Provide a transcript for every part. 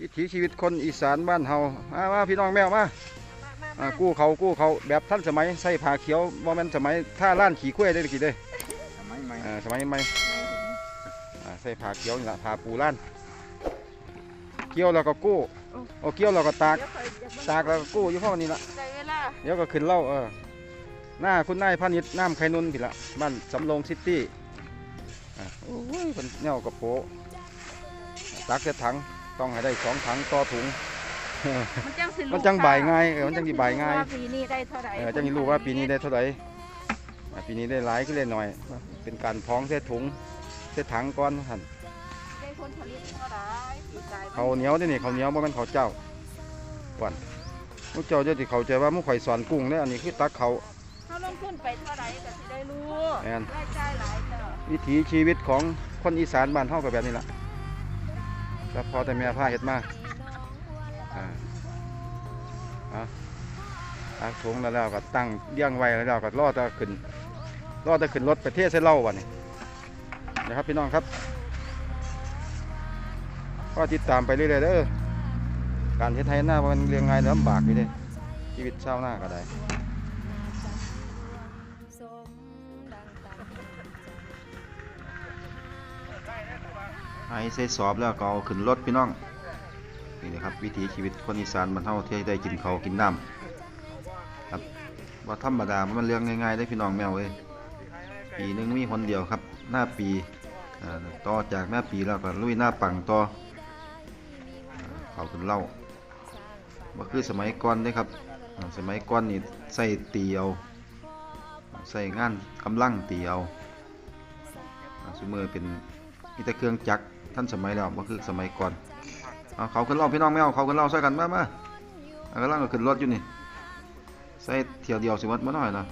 วิถีชีวิตคนอีสานบ้านเฮามามาพี่น้องแมวมามามาอ่ามากู้เขากู้เขาแบบท่านสมัยใส่ผ้าเขียวบ่แม่นสมัยท่าล้านขี่กล้วยได้กี่เด้ทำไมไม่อ่าสมัยใหม่อ่าใส่ผ้าเขียวนี่ล่ะผ้าปูล้าน เกี่ยวแล้วก็กู้โอ้เกี่ยวแล้วก็ตากเดี๋ยวค่อยจะเบิ่งตากแล้วก็กู้อยู่ห้องนี้ละได้เวลาเดี๋ยวก็ขึ้นเหล่าเออหน้าคุณนายพานิชน้ำไข่นุนพี่ละบ้านสำโรงซิตี้อะโอ้ยเป็นแนวกระโปะ ตักเสถังต้องให้ได้สองถังต่อถุง มันจังสิรู้มันจังบ่ายง่ายเออมันจังสิบ่ายง่ายว่าปีนี้ได้เท่าไหร่เออจะมีรู้ว่าปีนี้ได้เท่าไหร่อะปีนี้ได้หลายขึ้นเลยหน่อย เป็นการพ้องเส้ถุงเส้ถังก้อนหันได้ผลผลิตเท่าไหร่ปีกายเขาวเหนียวนี่นี่เขาวเหนียวบ่แม่นเขาวเจ้าก่อนมุกเจ้าจะที่เขาใจว่ามุกข่อยสอนกุ้งเนี่ยอันนี้คือตักเขาเขาลงทุนไปเท่าไหร่ก็สิได้รู้แม่นรายจ่ายหลายเจ้าวิถีชีวิตของคนอีสานบ้านเฮากับแบบนี้ล่ะ แล้วพอแต่แม่พาเฮ็ดมาอ่าเอาตักถุงแล้วก็ตั้งเลี้ยงไว้แล้วก็รอต่ขึ้นรอต่ขึ้นรถไปเทใส่เล้าวันนี้นะครับพี่น้องครับก็ติดตามไปเรื่อยๆเด้อการเฮ็ดไทยหน้ามันเรียงไงลำบากอยู่เด้ชีวิตชาวนาก็ได้ ไอ้ใส่สอบแล้วก็เอาขึ้นรถพี่น้องนี่นะครับวิถีชีวิตคนอีสานบรรเทาที่ได้กินเขากินน้ำครับว่าธรรมดามันเรื่องง่ายๆได้พี่น้องแมวเอ้ยปีหนึงมีคนเดียวครับ หน้าปีอ่าต่อจากหน้าปีแล้วก็ลุยหน้าปังต่อเขาเป็นเล่าว่าคือสมัยก่อนเด้ครับ สมัยก่อนนี่ใส่ตีเอาใส่งานกำลังตีเอาอ่าสมือเป็น มีแต่เครื่องจักรท่านสมัยแล้วว่าคือสมัยก่อนเอาเขาขึ้นเล่าพี่น้องไม่เอาเขาขึ้นเล่าใส่กันมามาเอากำลังก็ขึ้นรถอยู่นี่ใส่เที่ยวเดียวสิวัดมาหน่อยนะ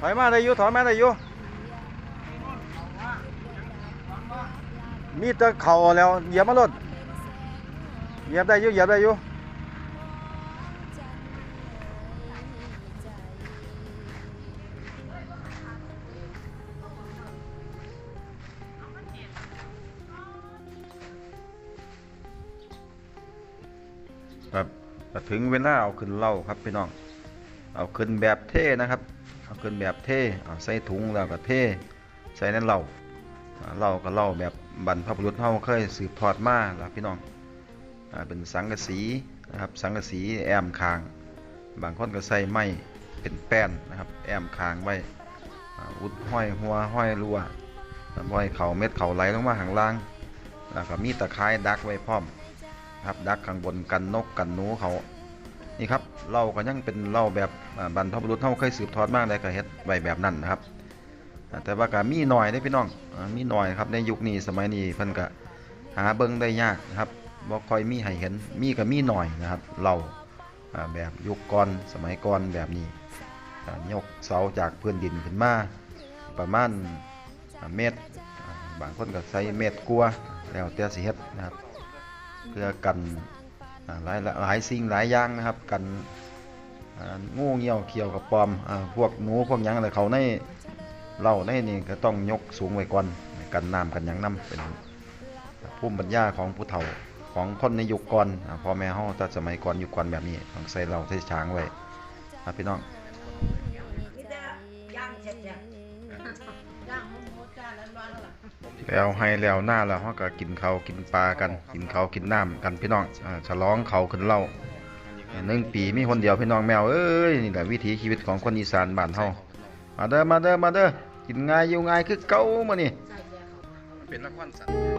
ถอยมาได้อยู่ถอยมาได้อยู่มีแต่เข่าแล้วเหยียบมารถเหยียบได้อยู่เหยียบได้อยู่ ครับถึงเวลาเอาขึ้นเล่าครับพี่น้อง เอาขึ้นแบบเท่นะครับ เอาขึ้นแบบเท่เอาใส่ถุงแล้วก็เท่ใส่ในเล่าเล่าก็เล่าแบบบรรพบุรุษเฮาเคยสืบทอดมาล่ะพี่น้องอเป็นสังกะสีนะครับสังกะสีแอมคาง บางคนก็ใส่ไม้เป็นแป้นนะครับ แอมคางไว้อุดห้อยหัวห้อยรัวอ่าบ่ให้เขาเม็ดเขาไหลลงมาข้างล่างแล้วก็มีตะไคร้ดักไว้พร้อม ครับดักข้างบนกันนกกันหนูเขานี่ครับเล่าก็ยังเป็นเล่าแบบบรรพบุรุษเฮาเคยสืบทอดมากได้ก็เฮ็ดไว้แบบนั้นนะครับ แต่ว่าก็มีหน่อยได้พี่น้องมีหน่อยครับในยุคนี้สมัยนี้เพิ่นก็หาเบิ่งได้ยากครับบ่ค่อยมีให้เห็นมีก็มีหน่อยนะครับเราอ่าแบบยุคก่อนสมัยก่อนแบบนี้ยกเสาจากพื้นดินขึ้นมาประมาณเมตรบางคนก็ใช้เมตรกว่าแล้วแต่สิเฮ็ดนะครับ เพื่อกันหลายหลายสิ่งหลายอย่างนะครับ กันงูเงี้ยวเขียวกับปอมอพวกหนูพวกยังอะไรเขาในเล่าในนี่ก็ต้องยกสูงไว้ก่อนกันน้ำกันยังน้ำเป็นภูมิปัญญาของผู้เฒ่าของคนในยุคก่อนอพ่อแม่เฮาแต่สมัยก่อนยุคก่อนแบบนี้ต้องใส่เหล่าใส่ช้างไว้พี่น้องย่างเสร็จเนี่ยย่างหมูจ้าแล้วร้อน แล้วล่ะแล้วให้แล้วหน้าแล้วเฮาก็กินเขากินปลากัน กินเขากินน้ำกันพี่น้องอ่าฉลองเขาขึ้นเล่าหนึ่งปีมีคนเดียวพี่น้องแมวเอ้ยนี่แหละวิถีชีวิตของคนอีสานบ้านเฮามาเด้อมาเด้อมาเด้อกินง่ายอยู่ง่ายคือเก่ามื้อนี้ใส่แยกเขาเป็นละครสัตว์